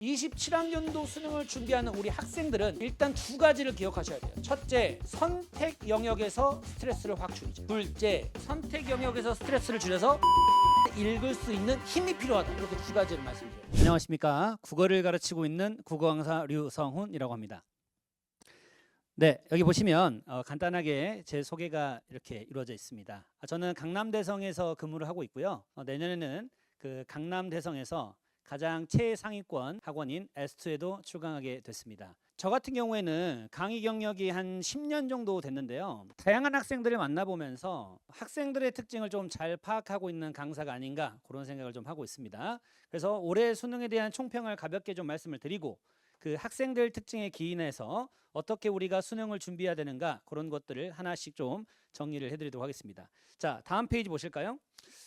27학년도 수능을 준비하는 우리 학생들은 일단 두 가지를 기억하셔야 돼요. 첫째, 선택 영역에서 스트레스를 확 줄이자. 둘째, 선택 영역에서 스트레스를 줄여서 읽을 수 있는 힘이 필요하다. 이렇게 두 가지를 말씀드려요. 안녕하십니까. 국어를 가르치고 있는 국어 강사 류성훈이라고 합니다. 네, 여기 보시면 어, 간단하게 제 소개가 이렇게 이루어져 있습니다. 아, 저는 강남대성에서 근무를 하고 있고요. 어, 내년에는 그 강남대성에서 가장 최상위권 학원인 S2에도 출강하게 됐습니다. 저 같은 경우에는 강의 경력이 한 10년 정도 됐는데요. 다양한 학생들을 만나보면서 학생들의 특징을 좀 잘 파악하고 있는 강사가 아닌가 그런 생각을 좀 하고 있습니다. 그래서 올해 수능에 대한 총평을 가볍게 좀 말씀을 드리고 그 학생들 특징에 기인해서 어떻게 우리가 수능을 준비해야 되는가 그런 것들을 하나씩 좀 정리를 해드리도록 하겠습니다. 자, 다음 페이지 보실까요?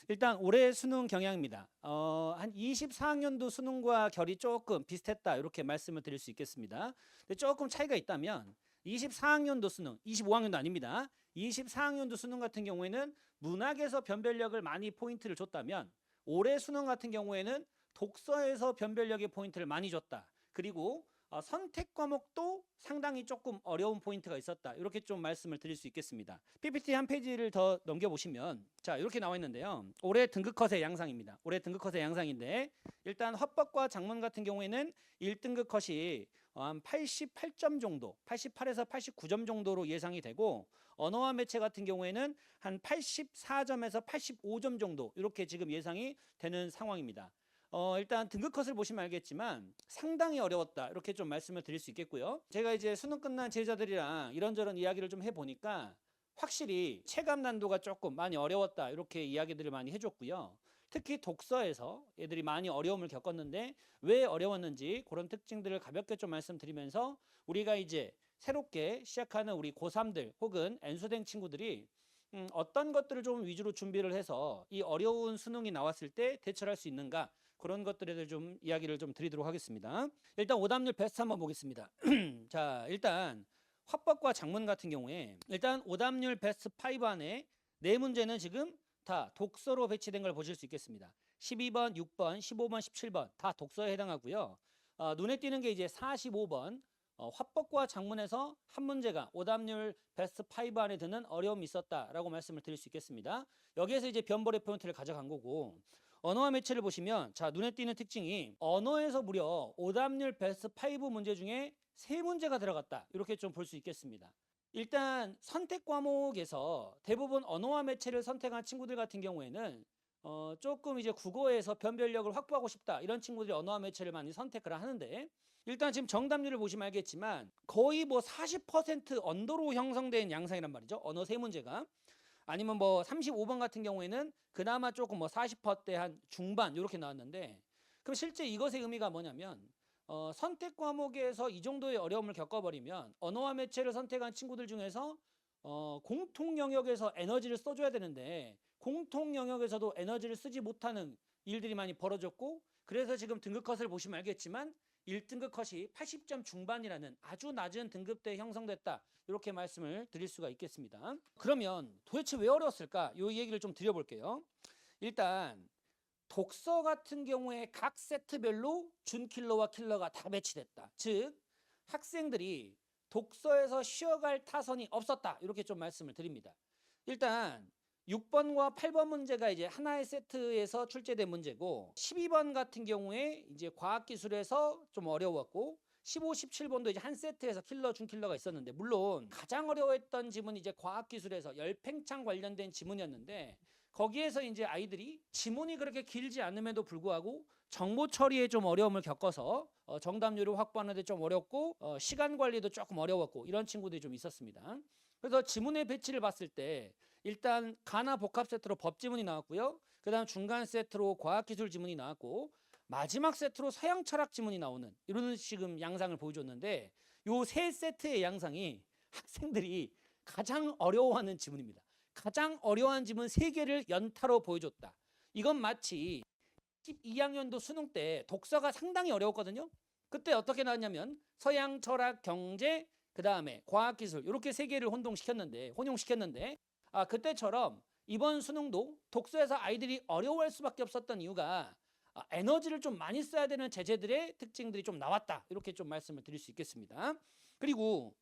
일단 올해 수능 경향입니다. 어, 한 24학년도 수능과 결이 조금 비슷했다 이렇게 말씀을 드릴 수 있겠습니다. 근데 조금 차이가 있다면 24학년도 수능, 25학년도 아닙니다. 24학년도 수능 같은 경우에는 문학에서 변별력을 많이 포인트를 줬다면 올해 수능 같은 경우에는 독서에서 변별력의 포인트를 많이 줬다. 그리고 어, 선택 과목도 상당히 조금 어려운 포인트가 있었다. 이렇게 좀 말씀을 드릴 수 있겠습니다. PPT 한 페이지를 더 넘겨보시면 자 이렇게 나와 있는데요. 올해 등급 컷의 양상입니다. 올해 등급 컷의 양상인데 일단 헌법과 작문 같은 경우에는 1등급 컷이 어, 한 88점 정도, 88에서 89점 정도로 예상이 되고 언어와 매체 같은 경우에는 한 84점에서 85점 정도 이렇게 지금 예상이 되는 상황입니다. 어, 일단 등급 컷을 보시면 알겠지만 상당히 어려웠다 이렇게 좀 말씀을 드릴 수 있겠고요. 제가 이제 수능 끝난 제자들이랑 이런저런 이야기를 좀 해보니까 확실히 체감 난도가 조금 많이 어려웠다 이렇게 이야기들을 많이 해줬고요. 특히 독서에서 애들이 많이 어려움을 겪었는데 왜 어려웠는지 그런 특징들을 가볍게 좀 말씀드리면서 우리가 이제 새롭게 시작하는 우리 고3들 혹은 N수생 친구들이 음, 어떤 것들을 좀 위주로 준비를 해서 이 어려운 수능이 나왔을 때 대처할 수 있는가 그런 것들에 대해 좀 이야기를 좀 드리도록 하겠습니다. 일단 오답률 베스트 한번 보겠습니다. 자, 일단 화법과 작문 같은 경우에 일단 오답률 베스트 5 안에 네 문제는 지금 다 독서로 배치된 걸 보실 수 있겠습니다. 12번, 6번, 15번, 17번 다 독서에 해당하고요. 어, 눈에 띄는 게 이제 45번 어, 화법과 작문에서 한 문제가 오답률 베스트 5 안에 드는 어려움이 있었다라고 말씀을 드릴 수 있겠습니다. 여기에서 이제 변벌의 포인트를 가져간 거고 언어와 매체를 보시면 자 눈에 띄는 특징이 언어에서 무려 오답률 베스트 5 문제 중에 세 문제가 들어갔다. 이렇게 좀 볼 수 있겠습니다. 일단 선택 과목에서 대부분 언어와 매체를 선택한 친구들 같은 경우에는 어, 조금 이제 국어에서 변별력을 확보하고 싶다. 이런 친구들이 언어와 매체를 많이 선택을 하는데 일단 지금 정답률을 보시면 알겠지만 거의 뭐 40% 언더로 형성된 양상이란 말이죠. 언어 세 문제가 아니면 뭐 35번 같은 경우에는 그나마 조금 뭐 40%대 한 중반 이렇게 나왔는데 그럼 실제 이것의 의미가 뭐냐면 어, 선택 과목에서 이 정도의 어려움을 겪어버리면 언어와 매체를 선택한 친구들 중에서 어, 공통 영역에서 에너지를 써줘야 되는데 공통 영역에서도 에너지를 쓰지 못하는 일들이 많이 벌어졌고 그래서 지금 등급 컷을 보시면 알겠지만 1등급 컷이 80점 중반이라는 아주 낮은 등급대에 형성됐다. 이렇게 말씀을 드릴 수가 있겠습니다. 그러면 도대체 왜 어려웠을까? 이 얘기를 좀 드려볼게요. 일단 독서 같은 경우에 각 세트별로 준킬러와 킬러가 다 배치됐다. 즉 학생들이 독서에서 쉬어갈 타선이 없었다. 이렇게 좀 말씀을 드립니다. 일단 6번과 8번 문제가 이제 하나의 세트에서 출제된 문제고 12번 같은 경우에 이제 과학기술에서 좀 어려웠고 15, 17번도 이제 한 세트에서 킬러 중 킬러가 있었는데 물론 가장 어려웠던 지문이 이제 과학기술에서 열팽창 관련된 지문이었는데 거기에서 이제 아이들이 지문이 그렇게 길지 않음에도 불구하고 정보 처리에 좀 어려움을 겪어서 어, 정답률을 확보하는데 좀 어렵고 어, 시간 관리도 조금 어려웠고 이런 친구들이 좀 있었습니다. 그래서 지문의 배치를 봤을 때 일단 가나 복합 세트로 법 지문이 나왔고요. 그다음 중간 세트로 과학기술 지문이 나왔고 마지막 세트로 서양 철학 지문이 나오는 이런 지금 양상을 보여줬는데 요 세 세트의 양상이 학생들이 가장 어려워하는 지문입니다. 가장 어려워하는 지문 세 개를 연타로 보여줬다. 이건 마치 12학년도 수능 때 독서가 상당히 어려웠거든요. 그때 어떻게 나왔냐면 서양 철학 경제 그다음에 과학 기술 이렇게 세 개를 혼동시켰는데 혼용시켰는데 아 그때처럼 이번 수능도 독서에서 아이들이 어려워할 수밖에 없었던 이유가 아, 에너지를 좀 많이 써야 되는 제재들의 특징들이 좀 나왔다. 이렇게 좀 말씀을 드릴 수 있겠습니다. 그리고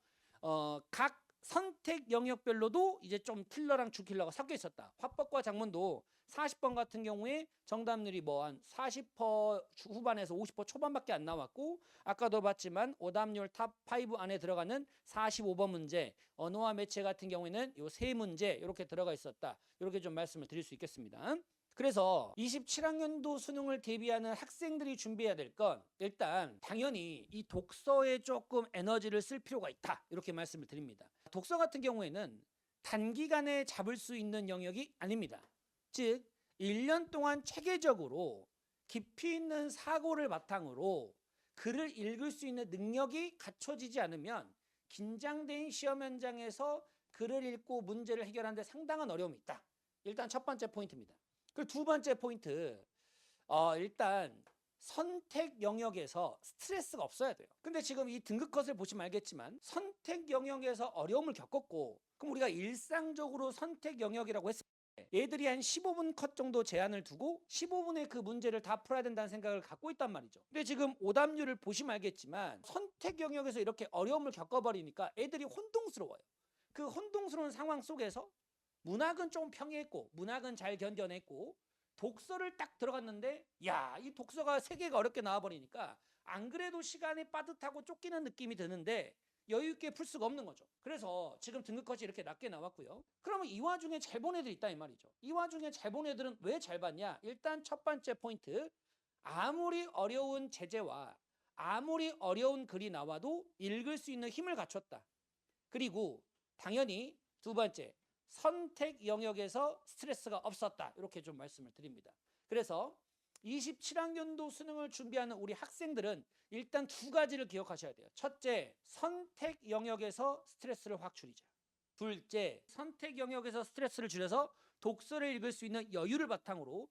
어, 각 선택 영역별로도 이제 좀 킬러랑 주킬러가 섞여 있었다. 화법과 작문도 40번 같은 경우에 정답률이 뭐 한 40% 후반에서 50% 초반밖에 안 나왔고 아까도 봤지만 오답률 탑 5 안에 들어가는 45번 문제 언어와 매체 같은 경우에는 요 세 문제 이렇게 들어가 있었다. 이렇게 좀 말씀을 드릴 수 있겠습니다. 그래서 27학년도 수능을 대비하는 학생들이 준비해야 될 건 일단 당연히 이 독서에 조금 에너지를 쓸 필요가 있다. 이렇게 말씀을 드립니다. 독서 같은 경우에는 단기간에 잡을 수 있는 영역이 아닙니다. 즉 1년 동안 체계적으로 깊이 있는 사고를 바탕으로 글을 읽을 수 있는 능력이 갖춰지지 않으면 긴장된 시험 현장에서 글을 읽고 문제를 해결하는데 상당한 어려움이 있다. 일단 첫 번째 포인트입니다. 그리고 두 번째 포인트, 어, 일단 선택 영역에서 스트레스가 없어야 돼요. 근데 지금 이 등급 컷을 보시면 알겠지만 선택 영역에서 어려움을 겪었고 그럼 우리가 일상적으로 선택 영역이라고 했을 때 얘들이 한 15분 컷 정도 제한을 두고 15분에 그 문제를 다 풀어야 된다는 생각을 갖고 있단 말이죠. 근데 지금 오답률을 보시면 알겠지만 선택 영역에서 이렇게 어려움을 겪어버리니까 애들이 혼동스러워요. 그 혼동스러운 상황 속에서 문학은 좀 평이했고 문학은 잘 견뎌냈고 독서를 딱 들어갔는데 야 이 독서가 세계가 어렵게 나와버리니까 안 그래도 시간이 빠듯하고 쫓기는 느낌이 드는데 여유 있게 풀 수가 없는 거죠. 그래서 지금 등급컷이 이렇게 낮게 나왔고요. 그러면 이 와중에 잘 본 애들 있다 이 말이죠. 이 와중에 잘 본 애들은 왜 잘 봤냐? 일단 첫 번째 포인트 아무리 어려운 제재와 아무리 어려운 글이 나와도 읽을 수 있는 힘을 갖췄다. 그리고 당연히 두 번째 선택 영역에서 스트레스가 없었다. 이렇게 좀 말씀을 드립니다. 그래서 27학년도 수능을 준비하는 우리 학생들은 일단 두 가지를 기억하셔야 돼요. 첫째, 선택 영역에서 스트레스를 확 줄이자. 둘째, 선택 영역에서 스트레스를 줄여서 독서를 읽을 수 있는 여유를 바탕으로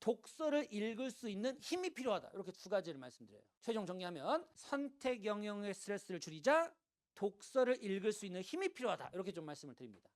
독서를 읽을 수 있는 힘이 필요하다. 이렇게 두 가지를 말씀드려요. 최종 정리하면 선택 영역의 스트레스를 줄이자 독서를 읽을 수 있는 힘이 필요하다. 이렇게 좀 말씀을 드립니다.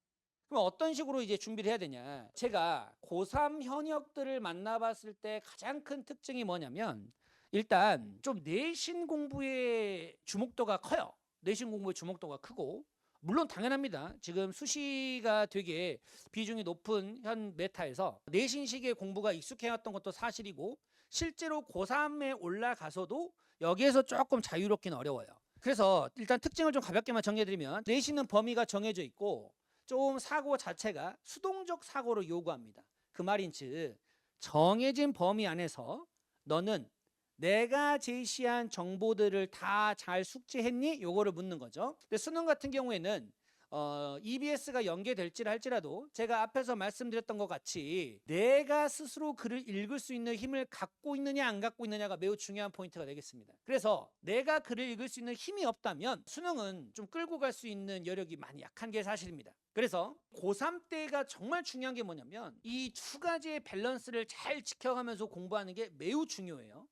그럼 어떤 식으로 이제 준비를 해야 되냐? 제가 고3 현역들을 만나봤을 때 가장 큰 특징이 뭐냐면 일단 좀 내신 공부의 주목도가 커요. 내신 공부의 주목도가 크고 물론 당연합니다. 지금 수시가 되게 비중이 높은 현 메타에서 내신식의 공부가 익숙해왔던 것도 사실이고 실제로 고3에 올라가서도 여기에서 조금 자유롭기는 어려워요. 그래서 일단 특징을 좀 가볍게만 정해드리면 내신은 범위가 정해져 있고 좀 사고 자체가 수동적 사고를 요구합니다. 그 말인즉 정해진 범위 안에서 너는 내가 제시한 정보들을 다 잘 숙지했니? 요거를 묻는 거죠. 근데 수능 같은 경우에는 어, EBS가 연계될지 할지라도 제가 앞에서 말씀드렸던 것 같이 내가 스스로 글을 읽을 수 있는 힘을 갖고 있느냐 안 갖고 있느냐가 매우 중요한 포인트가 되겠습니다. 그래서 내가 글을 읽을 수 있는 힘이 없다면 수능은 좀 끌고 갈 수 있는 여력이 많이 약한 게 사실입니다. 그래서 고3 때가 정말 중요한 게 뭐냐면 이 두 가지의 밸런스를 잘 지켜가면서 공부하는 게 매우 중요해요.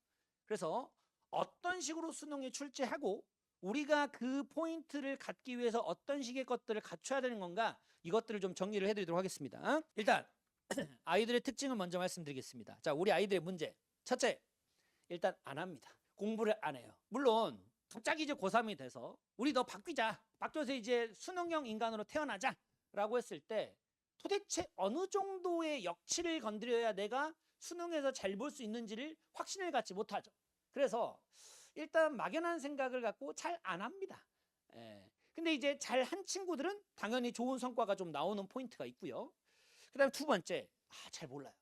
그래서 어떤 식으로 수능에 출제하고 우리가 그 포인트를 갖기 위해서 어떤 식의 것들을 갖춰야 되는 건가 이것들을 좀 정리를 해드리도록 하겠습니다. 일단 아이들의 특징을 먼저 말씀드리겠습니다. 자, 우리 아이들의 문제. 첫째, 일단 안 합니다. 공부를 안 해요. 물론 갑자기 이제 고3이 돼서 우리 너 바뀌자. 바뀌어서 이제 수능형 인간으로 태어나자 라고 했을 때 도대체 어느 정도의 역치를 건드려야 내가 수능에서 잘 볼 수 있는지를 확신을 갖지 못하죠. 그래서 일단 막연한 생각을 갖고 잘 안 합니다. 예. 근데 이제 잘 한 친구들은 당연히 좋은 성과가 좀 나오는 포인트가 있고요. 그다음에 두 번째, 아, 잘 몰라요.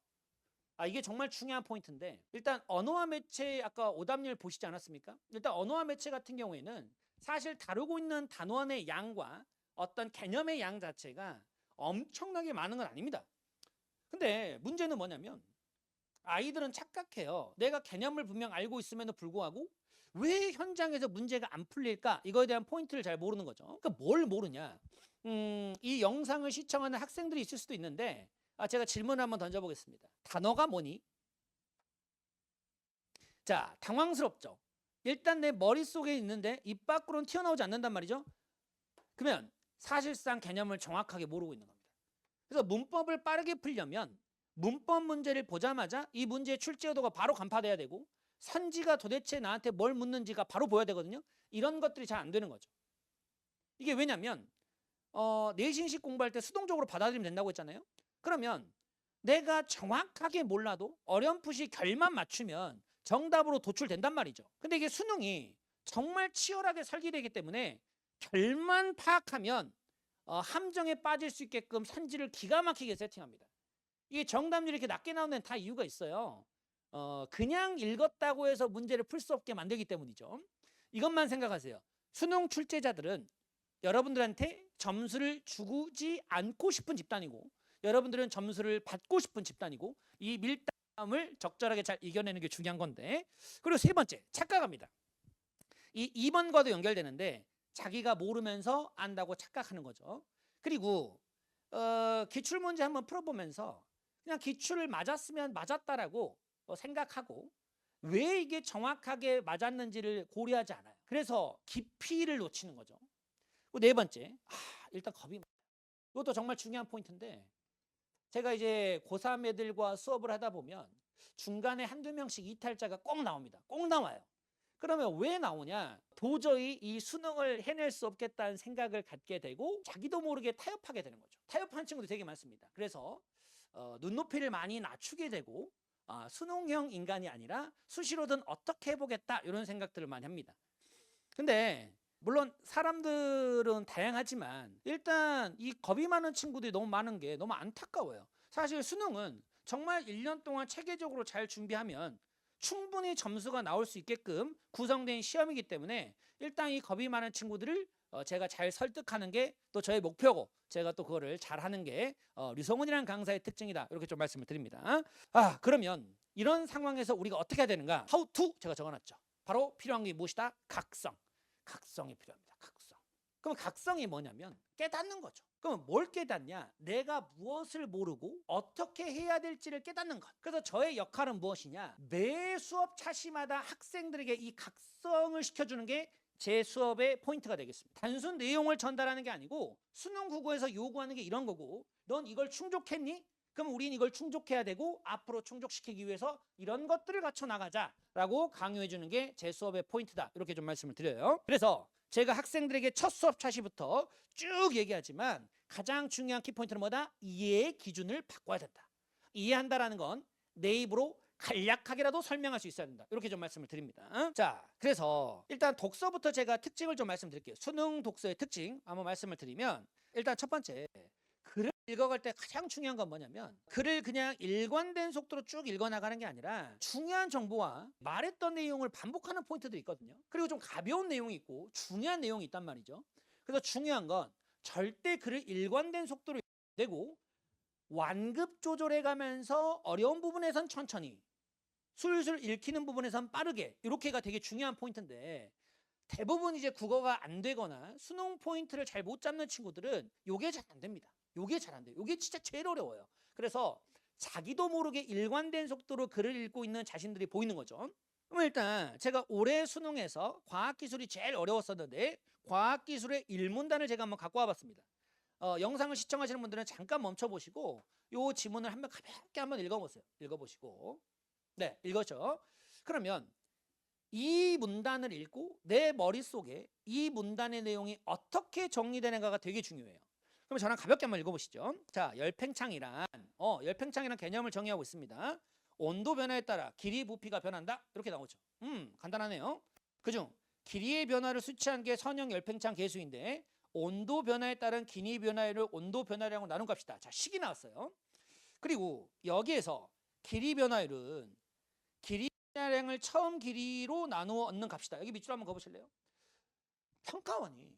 아, 이게 정말 중요한 포인트인데 일단 언어와 매체 아까 오답률 보시지 않았습니까? 일단 언어와 매체 같은 경우에는 사실 다루고 있는 단원의 양과 어떤 개념의 양 자체가 엄청나게 많은 건 아닙니다. 근데 문제는 뭐냐면 아이들은 착각해요. 내가 개념을 분명 알고 있음에도 불구하고 왜 현장에서 문제가 안 풀릴까? 이거에 대한 포인트를 잘 모르는 거죠. 그러니까 뭘 모르냐? 음, 이 영상을 시청하는 학생들이 있을 수도 있는데 아, 제가 질문을 한번 던져보겠습니다. 단어가 뭐니? 자, 당황스럽죠. 일단 내 머릿속에 있는데 입 밖으로는 튀어나오지 않는단 말이죠. 그러면 사실상 개념을 정확하게 모르고 있는 겁니다. 그래서 문법을 빠르게 풀려면 문법 문제를 보자마자 이 문제의 출제도가 바로 간파돼야 되고 선지가 도대체 나한테 뭘 묻는지가 바로 보여야 되거든요. 이런 것들이 잘 안 되는 거죠. 이게 왜냐면 어, 내신식 공부할 때 수동적으로 받아들이면 된다고 했잖아요. 그러면 내가 정확하게 몰라도 어렴풋이 결만 맞추면 정답으로 도출된단 말이죠. 근데 이게 수능이 정말 치열하게 설계되기 때문에 결만 파악하면 어, 함정에 빠질 수 있게끔 선지를 기가 막히게 세팅합니다. 이게 정답률이 이렇게 낮게 나오는 다 이유가 있어요. 어, 그냥 읽었다고 해서 문제를 풀 수 없게 만들기 때문이죠. 이것만 생각하세요. 수능 출제자들은 여러분들한테 점수를 주지 않고 싶은 집단이고 여러분들은 점수를 받고 싶은 집단이고 이 밀당을 적절하게 잘 이겨내는 게 중요한 건데 그리고 세 번째 착각합니다. 이 2번과도 연결되는데 자기가 모르면서 안다고 착각하는 거죠. 그리고 어, 기출 문제 한번 풀어보면서 그냥 기출을 맞았으면 맞았다라고 어, 생각하고 왜 이게 정확하게 맞았는지를 고려하지 않아요. 그래서 깊이를 놓치는 거죠. 그리고 네 번째, 아, 일단 겁이 많아요. 이것도 정말 중요한 포인트인데 제가 이제 고3 애들과 수업을 하다 보면 중간에 한두 명씩 이탈자가 꼭 나옵니다. 꼭 나와요. 그러면 왜 나오냐? 도저히 이 수능을 해낼 수 없겠다는 생각을 갖게 되고 자기도 모르게 타협하게 되는 거죠. 타협한 친구도 되게 많습니다. 그래서 어, 눈높이를 많이 낮추게 되고 아, 수능형 인간이 아니라 수시로든 어떻게 해보겠다 이런 생각들을 많이 합니다. 근데 물론 사람들은 다양하지만 일단 이 겁이 많은 친구들이 너무 많은 게 너무 안타까워요. 사실 수능은 정말 1년 동안 체계적으로 잘 준비하면 충분히 점수가 나올 수 있게끔 구성된 시험이기 때문에 일단 이 겁이 많은 친구들을 어, 제가 잘 설득하는 게 또 저의 목표고 제가 또 그거를 잘하는 게 어, 류성훈이라는 강사의 특징이다 이렇게 좀 말씀을 드립니다. 아 그러면 이런 상황에서 우리가 어떻게 해야 되는가? How to 제가 적어놨죠. 바로 필요한 게 무엇이다? 각성. 각성이 필요합니다. 각성. 그럼 각성이 뭐냐면 깨닫는 거죠. 그럼 뭘 깨닫냐? 내가 무엇을 모르고 어떻게 해야 될지를 깨닫는 것. 그래서 저의 역할은 무엇이냐? 매 수업 차시마다 학생들에게 이 각성을 시켜주는 게 제 수업의 포인트가 되겠습니다. 단순 내용을 전달하는 게 아니고 수능 국어에서 요구하는 게 이런 거고 넌 이걸 충족했니? 그럼 우린 이걸 충족해야 되고 앞으로 충족시키기 위해서 이런 것들을 갖춰 나가자라고 강요해 주는 게 제 수업의 포인트다. 이렇게 좀 말씀을 드려요. 그래서 제가 학생들에게 첫 수업 차시부터 쭉 얘기하지만 가장 중요한 키포인트는 뭐다? 이해의 기준을 바꿔야 된다. 이해한다라는 건 내 입으로 간략하게라도 설명할 수 있어야 된다. 이렇게 좀 말씀을 드립니다. 자, 그래서 일단 독서부터 제가 특징을 좀 말씀드릴게요. 수능 독서의 특징 한번 말씀을 드리면 일단 첫 번째 글을 읽어갈 때 가장 중요한 건 뭐냐면 글을 그냥 일관된 속도로 쭉 읽어나가는 게 아니라 중요한 정보와 말했던 내용을 반복하는 포인트들이 있거든요. 그리고 좀 가벼운 내용이 있고 중요한 내용이 있단 말이죠. 그래서 중요한 건 절대 글을 일관된 속도로 내고 완급 조절해 가면서 어려운 부분에선 천천히 술술 읽히는 부분에선 빠르게 이렇게가 되게 중요한 포인트인데 대부분 이제 국어가 안 되거나 수능 포인트를 잘 못 잡는 친구들은 요게 잘 안 됩니다. 요게 잘 안 돼요. 요게 진짜 제일 어려워요. 그래서 자기도 모르게 일관된 속도로 글을 읽고 있는 자신들이 보이는 거죠. 그럼 일단 제가 올해 수능에서 과학기술이 제일 어려웠었는데 과학기술의 일문단을 제가 한번 갖고 와봤습니다. 어, 영상을 시청하시는 분들은 잠깐 멈춰 보시고 요 지문을 한번 가볍게 한번 읽어보세요. 읽어보시고 네 읽었죠. 그러면 이 문단을 읽고 내 머릿속에 이 문단의 내용이 어떻게 정리되는가가 되게 중요해요. 그럼 저랑 가볍게 한번 읽어보시죠. 자, 열팽창이란 어, 열팽창이란 개념을 정의하고 있습니다. 온도 변화에 따라 길이 부피가 변한다. 이렇게 나오죠. 음, 간단하네요. 그중 길이의 변화를 수치한 게 선형 열팽창 계수인데 온도 변화에 따른 길이 변화를 온도 변화량으로 나눈 값이다. 자, 식이 나왔어요. 그리고 여기에서 길이 변화율은 길이 변화량을 처음 길이로 나누어 얻는 값이다. 여기 밑줄 한번 그어보실래요? 평가원이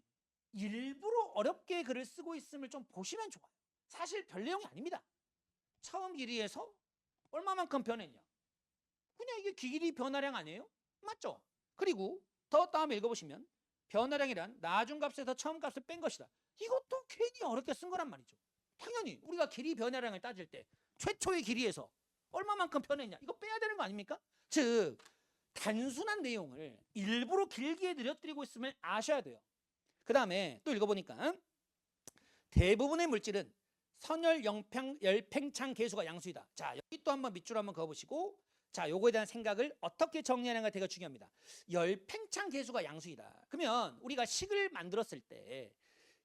일부러 어렵게 글을 쓰고 있음을 좀 보시면 좋아요. 사실 별 내용이 아닙니다. 처음 길이에서 얼마만큼 변했냐? 그냥 이게 길이 변화량 아니에요? 맞죠? 그리고 더 다음에 읽어보시면 변화량이란 나중 값에서 처음 값을 뺀 것이다. 이것도 괜히 어렵게 쓴 거란 말이죠. 당연히 우리가 길이 변화량을 따질 때 최초의 길이에서 얼마만큼 변했냐 이거 빼야 되는 거 아닙니까? 즉 단순한 내용을 일부러 길게 늘려드리고 있음을 아셔야 돼요. 그 다음에 또 읽어보니까 대부분의 물질은 선열 영평 열팽창 계수가 양수이다. 자 여기 또 한번 밑줄 한번 그어보시고 자 요거에 대한 생각을 어떻게 정리하는가 되게 중요합니다. 열팽창 계수가 양수이다. 그러면 우리가 식을 만들었을 때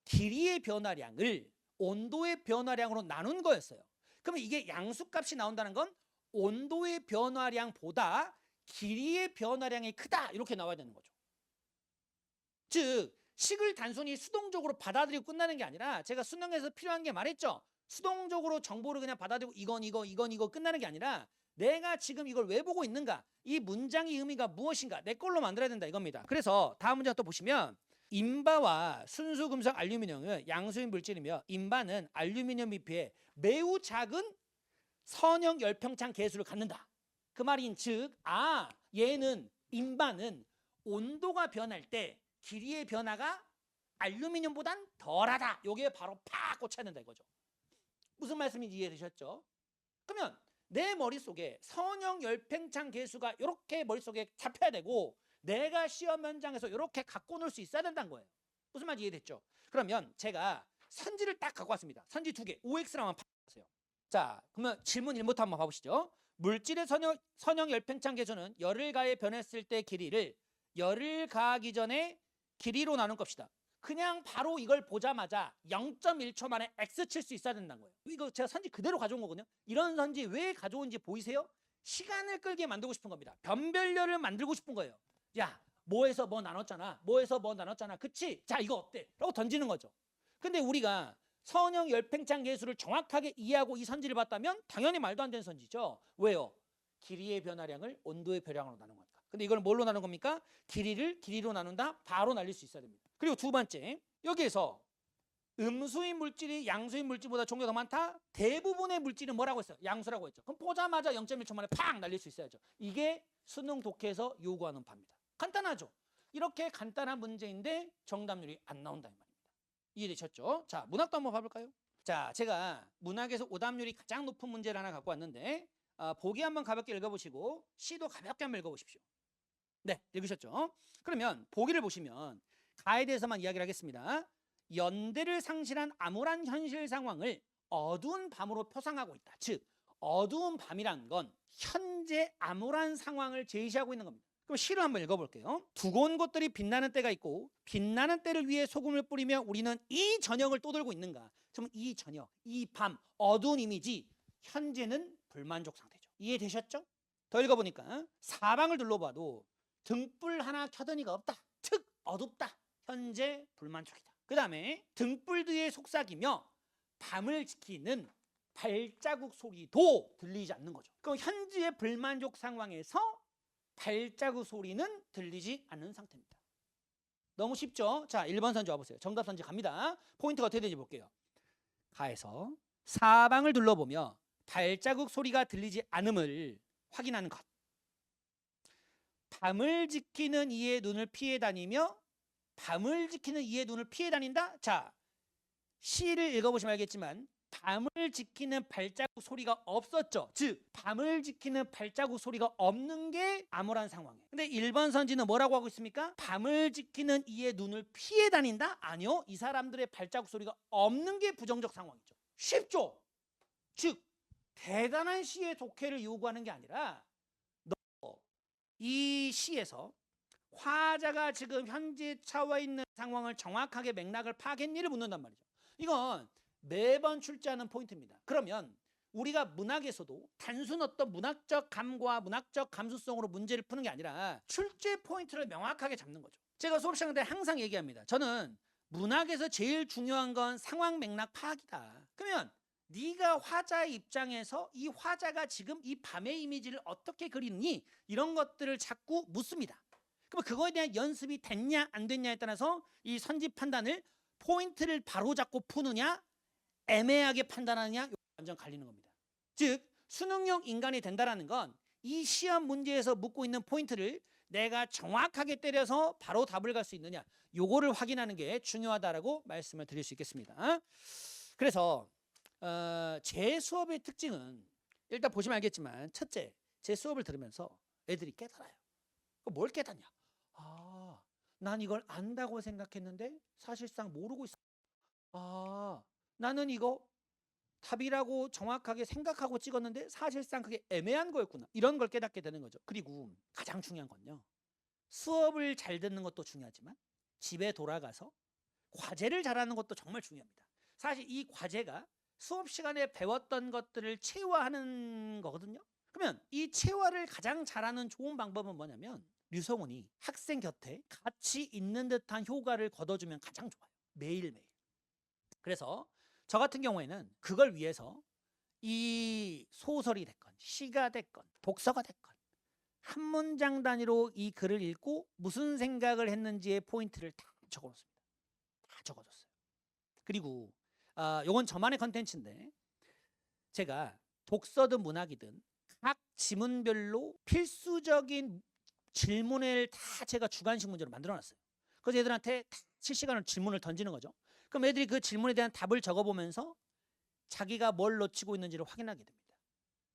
길이의 변화량을 온도의 변화량으로 나눈 거였어요. 그러면 이게 양수값이 나온다는 건 온도의 변화량보다 길이의 변화량이 크다 이렇게 나와야 되는 거죠. 즉 식을 단순히 수동적으로 받아들이고 끝나는 게 아니라 제가 수능에서 필요한 게 말했죠. 수동적으로 정보를 그냥 받아들이고 이건 이거 이건 이거 끝나는 게 아니라 내가 지금 이걸 왜 보고 있는가 이 문장의 의미가 무엇인가 내 걸로 만들어야 된다 이겁니다. 그래서 다음 문장 또 보시면 인바와 순수 금속 알루미늄은 양수인 물질이며 인바는 알루미늄에 비해 매우 작은 선형 열평창 계수를 갖는다. 그 말인 즉, 아 얘는 인바는 온도가 변할 때 길이의 변화가 알루미늄보단 덜하다. 요게 바로 팍 꽂혀야 된다 이거죠. 무슨 말씀인지 이해되셨죠? 그러면 내 머릿속에 선형 열팽창 계수가 이렇게 머릿속에 잡혀야 되고 내가 시험 현장에서 이렇게 갖고 놀 수 있어야 된다는 거예요. 무슨 말인지 이해됐죠? 그러면 제가 선지를 딱 갖고 왔습니다. 선지 두 개, OX랑 한번 파보세요. 자, 그러면 질문 1부터 한번 봐보시죠. 물질의 선형, 선형 열팽창 계수는 열을 가해 변했을 때 길이를 열을 가하기 전에 길이로 나눈 겁시다. 그냥 바로 이걸 보자마자 0.1초 만에 X 칠 수 있어야 된다는 거예요. 이거 제가 선지 그대로 가져온 거거든요. 이런 선지 왜 가져온지 보이세요? 시간을 끌게 만들고 싶은 겁니다. 변별열을 만들고 싶은 거예요. 야, 뭐에서 뭐 나눴잖아. 뭐에서 뭐 나눴잖아. 그치? 자, 이거 어때? 라고 던지는 거죠. 근데 우리가 선형 열팽창 계수를 정확하게 이해하고 이 선지를 봤다면 당연히 말도 안 되는 선지죠. 왜요? 길이의 변화량을 온도의 변화량으로 나눈 거니까. 근데 이걸 뭘로 나눈 겁니까? 길이를 길이로 나눈다? 바로 날릴 수 있어야 됩니다. 그리고 두 번째, 여기에서 음수인 물질이 양수인 물질보다 종류가 더 많다? 대부분의 물질은 뭐라고 했어요? 양수라고 했죠. 그럼 보자마자 0.1초 만에 팍 날릴 수 있어야죠. 이게 수능 독해에서 요구하는 바입니다. 간단하죠? 이렇게 간단한 문제인데 정답률이 안 나온다 이 말입니다. 이해되셨죠? 자, 문학도 한번 봐볼까요? 자, 제가 문학에서 오답률이 가장 높은 문제를 하나 갖고 왔는데 아, 보기 한번 가볍게 읽어보시고 시도 가볍게 한번 읽어보십시오. 네, 읽으셨죠? 그러면 보기를 보시면 가에 대해서만 이야기를 하겠습니다. 연대를 상실한 암울한 현실 상황을 어두운 밤으로 표상하고 있다. 즉, 어두운 밤이란 건 현재 암울한 상황을 제시하고 있는 겁니다. 그럼 시를 한번 읽어볼게요. 두고온 곳들이 빛나는 때가 있고 빛나는 때를 위해 소금을 뿌리며 우리는 이 저녁을 떠들고 있는가? 그럼 이 저녁, 이 밤, 어두운 이미지 현재는 불만족 상태죠. 이해되셨죠? 더 읽어보니까 사방을 둘러봐도 등불 하나 켜던 이가 없다. 특 어둡다. 현재 불만족이다. 그 다음에 등불 뒤에 속삭이며 밤을 지키는 발자국 소리도 들리지 않는 거죠. 그럼 현재의 불만족 상황에서 발자국 소리는 들리지 않는 상태입니다. 너무 쉽죠? 자, 1번 선지 와보세요. 정답 선지 갑니다. 포인트가 어떻게 되는지 볼게요. 가에서 사방을 둘러보며 발자국 소리가 들리지 않음을 확인하는 것. 밤을 지키는 이의 눈을 피해 다니며 밤을 지키는 이의 눈을 피해 다닌다. 자, 시를 읽어보시면 알겠지만 밤을 지키는 발자국 소리가 없었죠. 즉, 밤을 지키는 발자국 소리가 없는 게 암울한 상황이에요. 근데 1번 선지는 뭐라고 하고 있습니까? 밤을 지키는 이의 눈을 피해 다닌다? 아니요. 이 사람들의 발자국 소리가 없는 게 부정적 상황이죠. 쉽죠? 즉, 대단한 시의 독해를 요구하는 게 아니라 너 이 시에서 화자가 지금 현재 처해 있는 상황을 정확하게 맥락을 파악했니를 묻는단 말이죠. 이건 매번 출제하는 포인트입니다. 그러면 우리가 문학에서도 단순 어떤 문학적 감과 문학적 감수성으로 문제를 푸는 게 아니라 출제 포인트를 명확하게 잡는 거죠. 제가 수업 시간 때 항상 얘기합니다. 저는 문학에서 제일 중요한 건 상황 맥락 파악이다. 그러면 네가 화자의 입장에서 이 화자가 지금 이 밤의 이미지를 어떻게 그리니 이런 것들을 자꾸 묻습니다. 그럼 그거에 대한 연습이 됐냐 안 됐냐에 따라서 이 선지 판단을 포인트를 바로 잡고 푸느냐 애매하게 판단하느냐 완전 갈리는 겁니다. 즉 수능용 인간이 된다라는 건 이 시험 문제에서 묻고 있는 포인트를 내가 정확하게 때려서 바로 답을 갈 수 있느냐 요거를 확인하는 게 중요하다라고 말씀을 드릴 수 있겠습니다. 그래서 어, 제 수업의 특징은 일단 보시면 알겠지만 첫째 제 수업을 들으면서 애들이 깨달아요. 그뭘 깨닫냐? 아, 난 이걸 안다고 생각했는데 사실상 모르고 있어. 아, 나는 이거 답이라고 정확하게 생각하고 찍었는데 사실상 그게 애매한 거였구나. 이런 걸 깨닫게 되는 거죠. 그리고 가장 중요한 건요. 수업을 잘 듣는 것도 중요하지만 집에 돌아가서 과제를 잘하는 것도 정말 중요합니다. 사실 이 과제가 수업 시간에 배웠던 것들을 체화하는 거거든요. 그러면 이 체화를 가장 잘하는 좋은 방법은 뭐냐면 류성훈이 학생 곁에 같이 있는 듯한 효과를 거둬주면 가장 좋아요. 매일매일. 그래서 저 같은 경우에는 그걸 위해서 이 소설이 됐건 시가 됐건 독서가 됐건 한 문장 단위로 이 글을 읽고 무슨 생각을 했는지의 포인트를 다 적어놓습니다. 다 적어줬어요. 그리고 아, 요건 저만의 컨텐츠인데 제가 독서든 문학이든 각 지문별로 필수적인 질문을 다 제가 주관식 문제로 만들어놨어요. 그래서 애들한테 다 실시간으로 질문을 던지는 거죠. 그럼 애들이 그 질문에 대한 답을 적어보면서 자기가 뭘 놓치고 있는지를 확인하게 됩니다.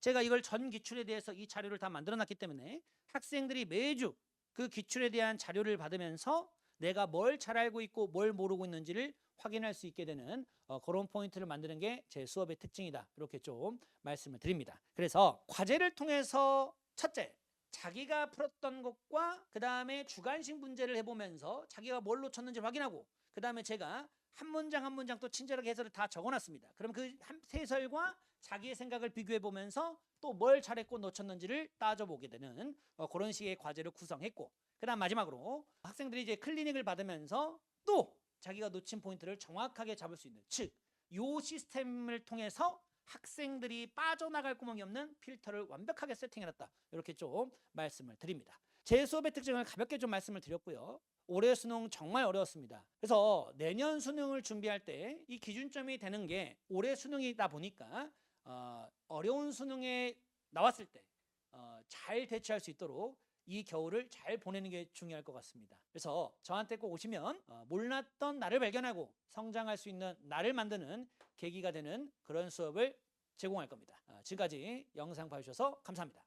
제가 이걸 전 기출에 대해서 이 자료를 다 만들어놨기 때문에 학생들이 매주 그 기출에 대한 자료를 받으면서 내가 뭘 잘 알고 있고 뭘 모르고 있는지를 확인할 수 있게 되는 어, 그런 포인트를 만드는 게 제 수업의 특징이다. 이렇게 좀 말씀을 드립니다. 그래서 과제를 통해서 첫째, 자기가 풀었던 것과 그 다음에 주관식 문제를 해보면서 자기가 뭘 놓쳤는지 확인하고 그 다음에 제가 한 문장 한 문장 또 친절하게 해설을 다 적어놨습니다. 그럼 그한 해설과 자기의 생각을 비교해 보면서 또 뭘 잘했고 놓쳤는지를 따져보게 되는 어, 그런 식의 과제를 구성했고 그 다음 마지막으로 학생들이 이제 클리닉을 받으면서 또 자기가 놓친 포인트를 정확하게 잡을 수 있는 즉 요 시스템을 통해서 학생들이 빠져나갈 구멍이 없는 필터를 완벽하게 세팅해놨다 이렇게 좀 말씀을 드립니다. 제 수업의 특징을 가볍게 좀 말씀을 드렸고요. 올해 수능 정말 어려웠습니다. 그래서 내년 수능을 준비할 때 이 기준점이 되는 게 올해 수능이다 보니까 어, 어려운 수능에 나왔을 때 어, 잘 대처할 수 있도록 이 겨울을 잘 보내는 게 중요할 것 같습니다. 그래서 저한테 꼭 오시면 어, 몰랐던 나를 발견하고 성장할 수 있는 나를 만드는 계기가 되는 그런 수업을 제공할 겁니다. 어, 지금까지 영상 봐주셔서 감사합니다.